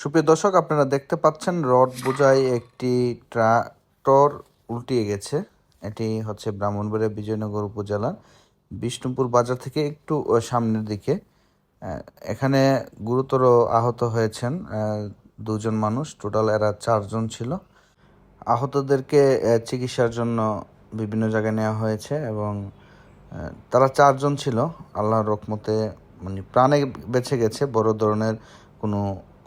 সুপ্রিয় দর্শক, আপনারা দেখতে পাচ্ছেন রড বোঝাই একটি ট্রাক্টর উল্টিয়ে গেছে। এটি হচ্ছে ব্রাহ্মণবাড়িয়া বিজয়নগর উপজেলার বিষ্ণুপুর বাজার থেকে একটু সামনের দিকে। এখানে গুরুতর আহত হয়েছেন দুজন মানুষ। টোটাল এরা চারজন ছিল। আহতদেরকে চিকিৎসার জন্য বিভিন্ন জায়গায় নেওয়া হয়েছে এবং তারা চারজন ছিল। আল্লাহর রকমতে মানে প্রাণে বেঁচে গেছে। বড় ধরনের কোনো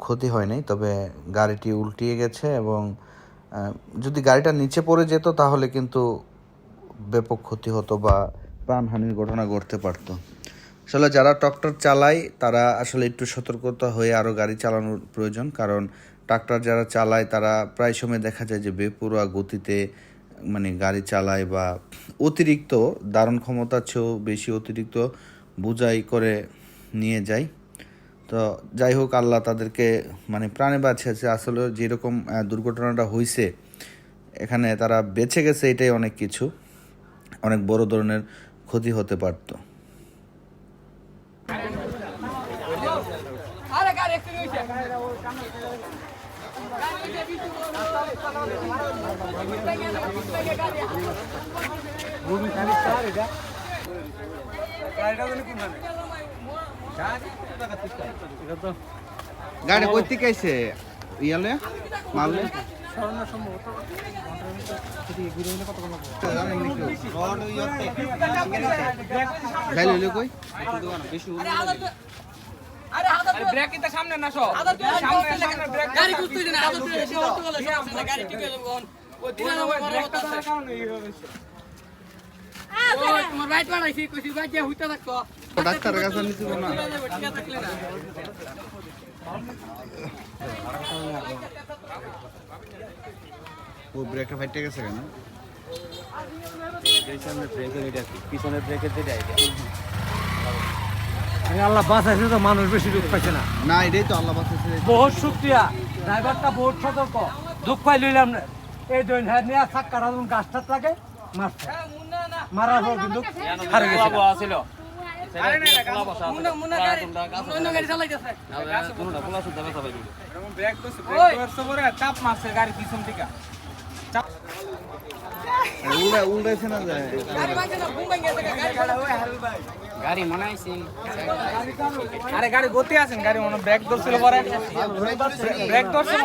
ক্ষতি হয়নি তবে গাড়িটি উল্টিয়ে গেছে এবং যদি গাড়িটা নিচে পড়ে যেত তাহলে কিন্তু ব্যাপক ক্ষতি হতো বা প্রাণহানির ঘটনা ঘটতে পারতো। আসলে যারা ট্রাক্টর চালায়, তারা আসলে একটু সতর্কতা হয়ে আরও গাড়ি চালানোর প্রয়োজন, কারণ ট্রাক্টর যারা চালায়, তারা প্রায় সময় দেখা যায় যে বেপুরা গতিতে মানে গাড়ি চালায় বা অতিরিক্ত দারুণ ক্ষমতার চেয়েও বেশি অতিরিক্ত বোঝাই করে নিয়ে যায়। তো যাই হোক, আল্লাহ তাদেরকে মানে প্রাণে বাঁচিয়েছে। আসলে যেরকম দুর্ঘটনাটা হয়েছে এখানে তারা বেঁচে গেছে, এটাই অনেক কিছু। অনেক বড় ধরনের ক্ষতি হতে পারতো। আরে গাড়ি একটু নিচে গাড়ি কই থেকে ইয়ালে মারলে সামনে না সব সামনে সামনে ব্রেক গাড়ি কুস্তি দিন নাই গাড়ি ঠিক হয়ে যাবে ডাক্তারের কাছে নিতে না। ও ব্রেকটা ফাইটে গেছে কেন? পিছনের ব্রেকের যেটা আল্লাহ বাঁচাইছে তো মানুষ বেশি দুঃখ পাইছে না। না এটাই তো আল্লাহ বাঁচাইছে। বহুত শুক্রিয়া। ড্রাইভারটা বহুত সতর্ক। দুঃখ পাই লইলাম না। এই দৈন হ্যাঁ নিয়ে সাক্কার যখন গাছটাত লাগে মারছে। মারার পর কিন্তু। হারে গেছে। পরে চাপ মারছে গাড়ি পিছন থেকে। উল্টা উল্টাইছে না যায়? গাড়ি মনে আইছি আরে গাড়ি গতি আছেন গাড়ি মনে ব্রেক ধরছিল পরে। ব্রেক ধরছিল